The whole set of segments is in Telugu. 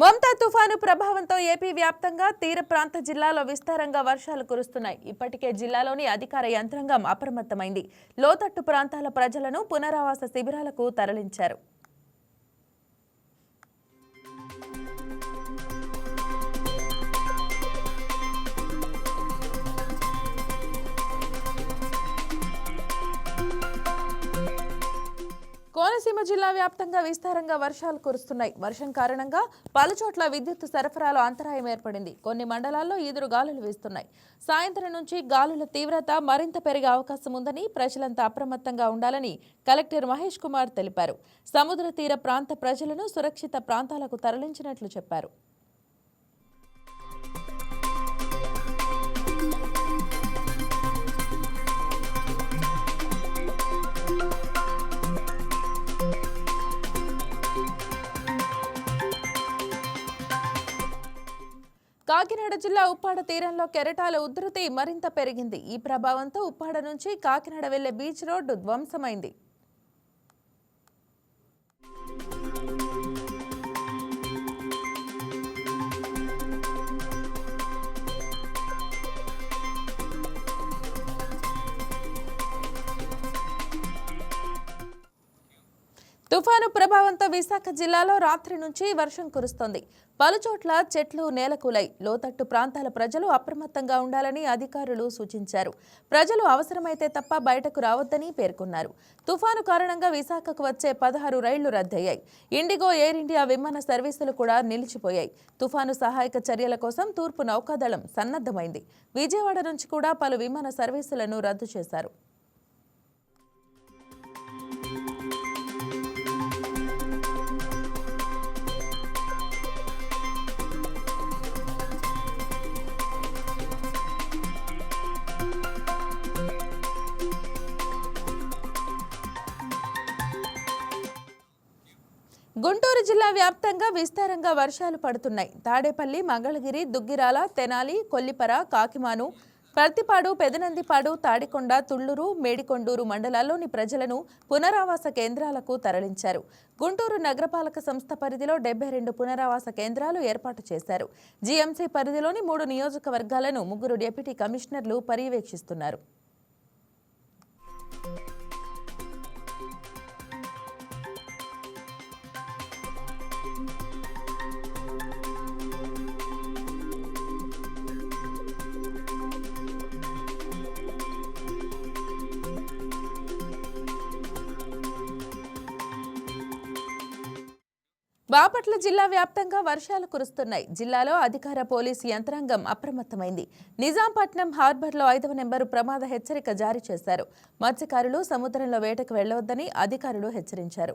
మమతా తుఫాను ప్రభావంతో ఏపీ వ్యాప్తంగా తీర ప్రాంత జిల్లాలో విస్తారంగా వర్షాలు కురుస్తున్నాయి. ఇప్పటికే జిల్లాలోని అధికార యంత్రాంగం అప్రమత్తమైంది. లోతట్టు ప్రాంతాల ప్రజలను పునరావాస శిబిరాలకు తరలించారు. రాయలసీమ జిల్లా వ్యాప్తంగా విస్తారంగా వర్షాలు కురుస్తున్నాయి. వర్షం కారణంగా పలుచోట్ల విద్యుత్ సరఫరాలో అంతరాయం ఏర్పడింది. కొన్ని మండలాల్లో ఈదురు గాలులు వీస్తున్నాయి. సాయంత్రం నుంచి గాలుల తీవ్రత మరింత పెరిగే అవకాశం ఉందని ప్రజలంతా అప్రమత్తంగా ఉండాలని కలెక్టర్ మహేష్ కుమార్ తెలిపారు. సముద్ర తీర ప్రాంత ప్రజలను సురక్షిత ప్రాంతాలకు తరలించినట్లు చెప్పారు. కాకినాడ జిల్లా ఉప్పాడ తీరంలో కెరటాల ఉధృతి మరింత పెరిగింది. ఈ ప్రభావంతో ఉప్పాడ నుంచి కాకినాడ వెళ్ళే బీచ్ రోడ్డు ధ్వంసమైంది. తుఫాను ప్రభావంతో విశాఖ జిల్లాలో రాత్రి నుంచి వర్షం కురుస్తోంది. పలుచోట్ల చెట్లు నేలకూలై లోతట్టు ప్రాంతాల ప్రజలు అప్రమత్తంగా ఉండాలని అధికారులు సూచించారు. ప్రజలు అవసరమైతే తప్ప బయటకు రావద్దని పేర్కొన్నారు. తుఫాను కారణంగా విశాఖకు వచ్చే పదహారు రైళ్ళు రద్దయ్యాయి. ఇండిగో ఎయిర్ ఇండియా విమాన సర్వీసులు కూడా నిలిచిపోయాయి. తుఫాను సహాయక చర్యల కోసం తూర్పు నౌకాదళం సన్నద్ధమైంది. విజయవాడ నుంచి కూడా పలు విమాన సర్వీసులను రద్దు చేశారు. గుంటూరు జిల్లా వ్యాప్తంగా విస్తారంగా వర్షాలు పడుతున్నాయి. తాడేపల్లి మంగళగిరి దుగ్గిరాల తెనాలి కొల్లిపర కాకిమాను ప్రతిపాడు పెదనందిపాడు తాడికొండ తుళ్ళూరు మేడికొండూరు మండలాల్లోని ప్రజలను పునరావాస కేంద్రాలకు తరలించారు. గుంటూరు నగరపాలక సంస్థ పరిధిలో డెబ్బై రెండు పునరావాస కేంద్రాలు ఏర్పాటు చేశారు. జీఎంసీ పరిధిలోని మూడు నియోజకవర్గాలను ముగ్గురు డిప్యూటీ కమిషనర్లు పర్యవేక్షిస్తున్నారు. బాపట్ల జిల్లా వ్యాప్తంగా వర్షాలు కురుస్తున్నాయి. జిల్లాలో అధికార పోలీసు యంత్రాంగం అప్రమత్తమైంది. నిజాంపట్నం హార్బర్లో ఐదవ నెంబరు ప్రమాద హెచ్చరిక జారీ చేశారు. మత్స్యకారులు సముద్రంలో వేటకు వెళ్ళవద్దని అధికారులు హెచ్చరించారు.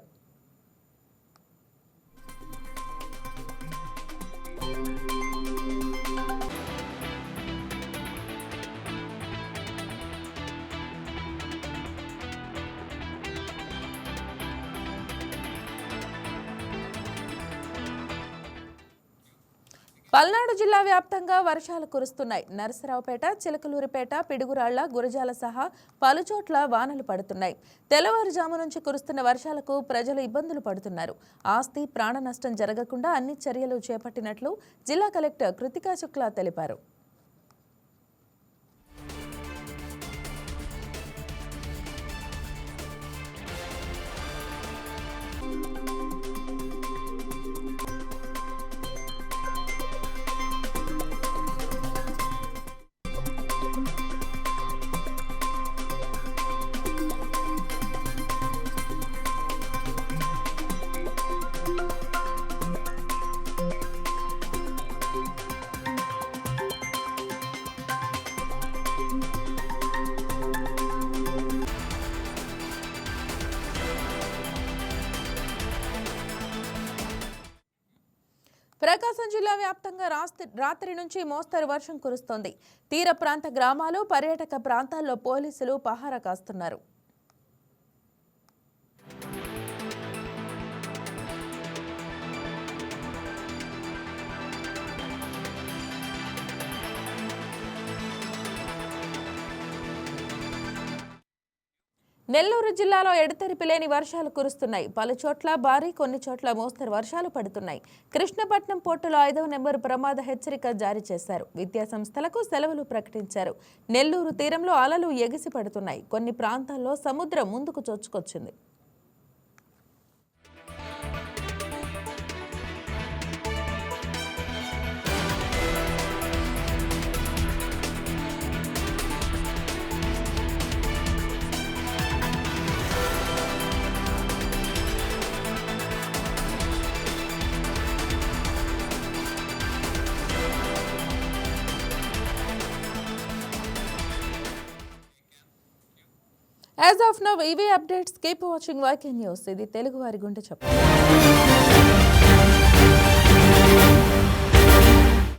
పల్నాడు జిల్లా వ్యాప్తంగా వర్షాలు కురుస్తున్నాయి. నరసరావుపేట చిలకలూరిపేట పిడుగురాళ్ళ గురజాల సహా పలుచోట్ల వానలు పడుతున్నాయి. తెల్లవారుజాము నుంచి కురుస్తున్న వర్షాలకు ప్రజలు ఇబ్బందులు పడుతున్నారు. ఆస్తి ప్రాణ నష్టం జరగకుండా అన్ని చర్యలు చేపట్టినట్లు జిల్లా కలెక్టర్ కృతికా శుక్లా తెలిపారు. Thank you. ప్రకాశం జిల్లా వ్యాప్తంగా రాత్రి నుంచి మోస్తరు వర్షం కురుస్తోంది. తీర ప్రాంత గ్రామాలు పర్యాటక ప్రాంతాల్లో పోలీసులు పహారా కాస్తున్నారు. నెల్లూరు జిల్లాలో ఎడతెరిపి లేని వర్షాలు కురుస్తున్నాయి. పలు చోట్ల భారీ కొన్ని చోట్ల మోస్తరు వర్షాలు పడుతున్నాయి. కృష్ణపట్నం పోర్టులో ఐదవ నెంబర్ ప్రమాద హెచ్చరిక జారీ చేశారు. విద్యా సంస్థలకు సెలవులు ప్రకటించారు. నెల్లూరు తీరంలో అలలు ఎగిసి పడుతున్నాయి కొన్ని ప్రాంతాల్లో సముద్రం ముందుకు చొచ్చుకొచ్చింది. యాజ్ ఆఫ్ నవ్ ఇవే updates keep watching YK news ఇది తెలుగు వారి గుండె చెప్పండి